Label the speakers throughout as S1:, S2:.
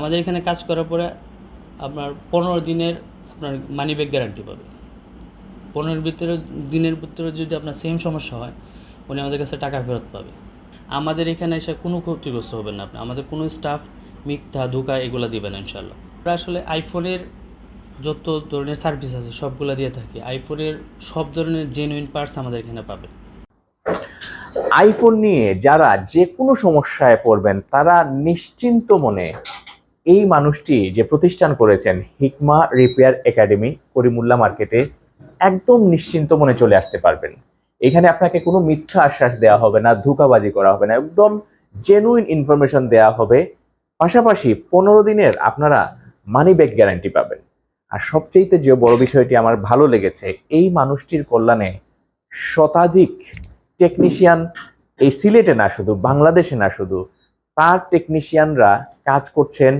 S1: আমাদের এখানে কাজ করার পরে আপনার পনেরো দিনের আপনার মানি ব্যাক গ্যারান্টি পাবে। পনেরো ভিতরে, দিনের ভিতরে যদি আপনার সেম সমস্যা হয়, উনি আমাদের কাছে টাকা ফেরত পাবে। আমাদের এখানে এসে কোনো ক্ষতিগ্রস্ত হবেন না আপনি। আমাদের কোনো স্টাফ মিথ্যা, ধোকা এগুলো দিবেন ইনশাল্লাহ আমরা আসলে আইফোনের যত ধরনের সার্ভিস আছে, সবগুলো দিয়ে থাকি। আইফোনের সব ধরনের জেনুইন পার্টস আমাদের এখানে পাবেন
S2: আইফোন নিয়ে যারা যে কোনো সমস্যায় পড়বেন, তারা নিশ্চিন্ত মনে এই মানুষটি যে প্রতিষ্ঠান করেছেন, হিকমা রিপেয়ার একাডেমি, করিমুল্লা মার্কেটে একদম নিশ্চিন্ত মনে চলে আসতে পারবেন। এখানে আপনাকে কোনো মিথ্যা আশ্বাস দেওয়া হবে না, ধোকাবাজি করা হবে না, একদম জেনুইন ইনফরমেশন দেওয়া হবে। পাশাপাশি পনেরো দিনের আপনারা মানি ব্যাক গ্যারান্টি পাবেন। আর সবচেয়ে যে বড় বিষয়টি আমার ভালো লেগেছে, এই মানুষটির কল্যাণে শতাধিক টেকনিশিয়ান এই সিলেটে না শুধু, বাংলাদেশে না শুধু, তার টেকনিশিয়ানরা কাজ করছেন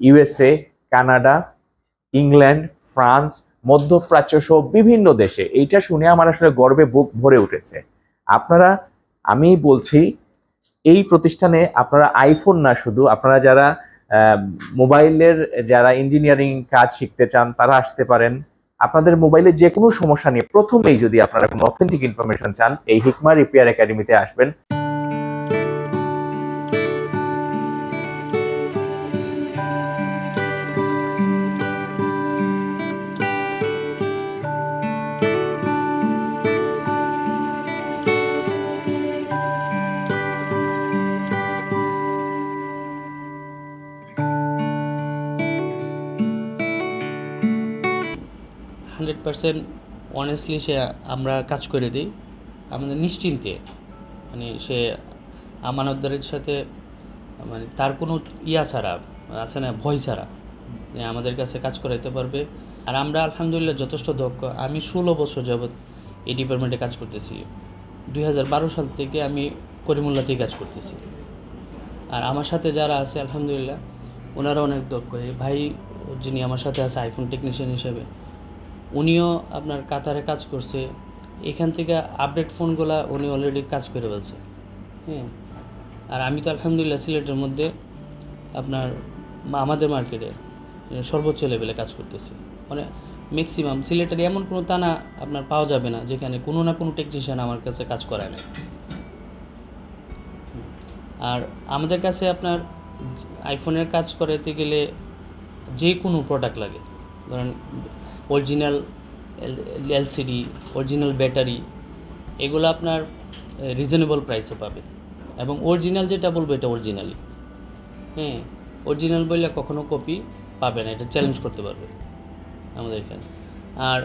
S2: ইউএসএ কানাডা ইংল্যান্ড ফ্রান্স মধ্যপ্রাচ্য সহ বিভিন্ন দেশে। এইটা শুনে আমার আসলে গর্বে বুক ভরে উঠেছে। আপনারা, আমি বলছি, এই প্রতিষ্ঠানে আপনারা আইফোন না শুধু, আপনারা যারা মোবাইলের যারা ইঞ্জিনিয়ারিং কাজ শিখতে চান, তারা আসতে পারেন। আপনাদের মোবাইলে যে কোনো সমস্যা নিয়ে প্রথমেই যদি আপনারা কোনো অথেন্টিক ইনফরমেশন চান, এই হিকমা রিপেয়ার একাডেমিতে আসবেন।
S1: হান্ড্রেড পার্সেন্ট অনেস্টলি সে আমরা কাজ করে দিই। আমাদের নিশ্চিন্তে। মানে সে আমানতদারের সাথে মানে তার কোনো ইয়া ছাড়া, আছে না, ভয় ছাড়া আমাদের কাছে কাজ করাইতে পারবে। আর আমরা আলহামদুলিল্লাহ যথেষ্ট দক্ষ। আমি ষোলো বছর যাবৎ এই ডিপার্টমেন্টে কাজ করতেছি। দুই হাজার বারো সাল থেকে আমি করিমুল্লাতেই কাজ করতেছি। আর আমার সাথে যারা আছে, আলহামদুলিল্লাহ ওনারা অনেক দক্ষ। এই ভাই যিনি আমার সাথে আছে আইফোন টেকনিশিয়ান হিসেবে উনিও আপনার কাতারে কাজ করছে। এখান থেকে আপডেট ফোনগুলা উনি অলরেডি কাজ করে ফেলছে। হ্যাঁ। আর আমি তো আলহামদুলিল্লাহ সিলেটের মধ্যে আপনার আমাদের মার্কেটে সর্বোচ্চ লেভেলে কাজ করতেছি। মানে ম্যাক্সিমাম সিলেটের এমন কোনো তানা আপনার পাওয়া যাবে না, যেখানে কোনো না কোনো টেকনিশিয়ান আমার কাছে কাজ করায় না আর আমাদের কাছে আপনার আইফোনের কাজ করাতে গেলে যে কোনো প্রোডাক্ট লাগে। ধরেন অরিজিনাল এলসিডি অরিজিনাল ব্যাটারি এগুলো আপনার রিজনেবল প্রাইসে পাবে এবং অরিজিনাল যেটা বলব, এটা অরিজিনালি হ্যাঁ অরিজিনাল বললে কখনো কপি পাবে না, এটা চ্যালেঞ্জ করতে পারবে আমাদের এখানে। আর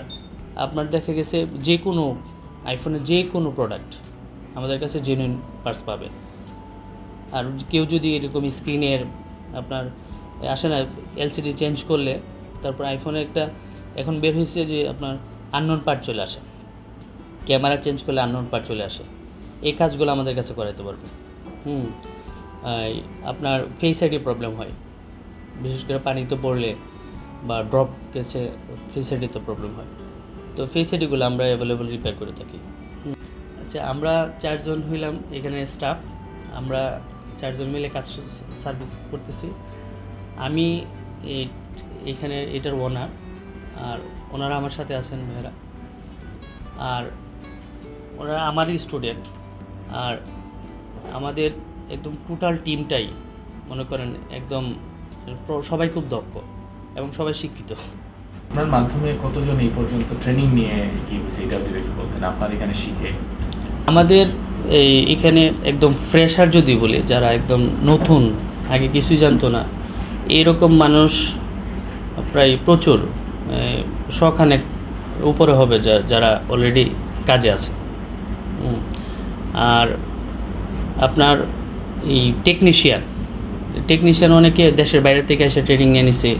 S1: আপনার দেখা গেছে যে কোনো আইফোনের যে কোনো প্রোডাক্ট আমাদের কাছে জেনুইন পার্টস পাবে। আর কেউ যদি এরকম স্ক্রিনের আপনার, আসে না এলসিডি চেঞ্জ করলে, তারপর আইফোনে একটা এখন বের হয়েছে যে আপনার আননোন পার্ট চলে আসে। ক্যামেরা চেঞ্জ করলে আননোন পার্ট চলে আসে। এই কাজগুলো আমাদের কাছে করাতে পারবে। হুম আপনার ফেস আইডি প্রবলেম হয়। বিশেষ করে পানিতে পড়লে বা ড্রপ কেসে ফেস আইডিতে প্রবলেম হয়। তো ফেস আইডিগুলো আমরা অ্যাভেলেবল রিপেয়ার করে থাকি। আচ্ছা আমরা চারজন হইলাম এখানে স্টাফ আমরা চারজন মিলে কাজ সার্ভিস করতেছি। আমি এখানে এটার ওনার আর ওনারা আমার সাথে আছেন মেয়েরা আর ওনারা আমারই স্টুডেন্ট। আর আমাদের একদম টোটাল টিমটাই মনে করেন একদম সবাই খুব দক্ষ এবং সবাই শিক্ষিত।
S3: আপনার মাধ্যমে কতজন এই পর্যন্ত ট্রেনিং নিয়ে এটা বলতেন আপনার এখানে শিখে?
S1: আমাদের এই এখানে একদম ফ্রেশার যদি বলি যারা একদম নতুন আগে কিছুই জানতো না এরকম মানুষ প্রায় প্রচুর। শখানেক উপরে হবে যারা অলরেডি কাজে আছে। আর আপনার এই টেকনিশিয়ান টেকনিশিয়ান অনেকে দেশের বাইরে থেকে এসে ট্রেনিং নিয়ে নিছে।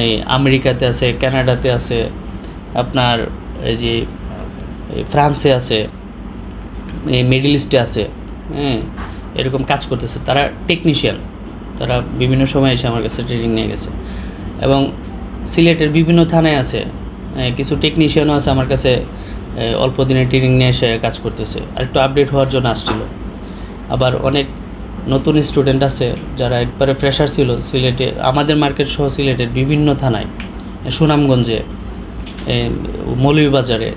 S1: এই আমেরিকাতে আছে, কানাডাতে আছে, আপনার এই যে ফ্রান্সে আছে, এই মিডল ইস্টে আছে হ্যাঁ এরকম কাজ করতেছে। তারা টেকনিশিয়ান তারা বিভিন্ন সময় এসে আমার কাছে ট্রেনিং নিয়ে গেছে। এবং সিলেটের বিভিন্ন থানায় আছে। কিছু টেকনিশিয়ানও আছে আমার কাছে অল্প দিনের ট্রেনিং নিয়ে এসে কাজ করতেছে। আর একটু আপডেট হওয়ার জন্য আসছিল। আবার অনেক নতুন স্টুডেন্ট আছে যারা একবারে ফ্রেশার ছিল সিলেটে, আমাদের মার্কেট সহ সিলেটের বিভিন্ন থানায় সুনামগঞ্জে মৌলভীবাজারে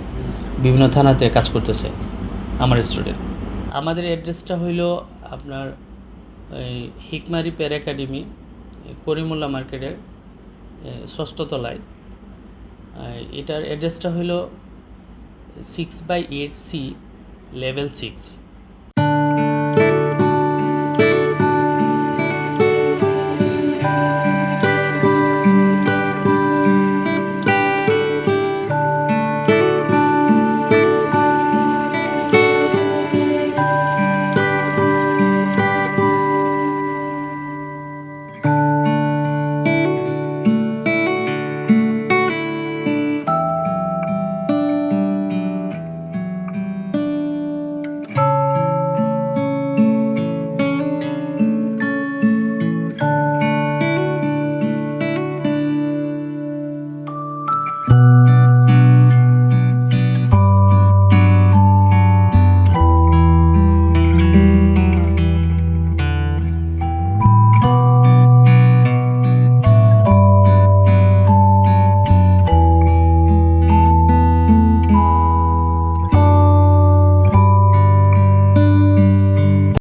S1: বিভিন্ন থানাতে কাজ করতেছে আমার স্টুডেন্ট আমাদের অ্যাড্রেসটা হইল আপনার, এই হিকমা রিপেয়ার একাডেমি করিমুল্লা মার্কেটের ষষ্ঠ তলায় এটার অ্যাড্রেসটা হলো six by eight C level six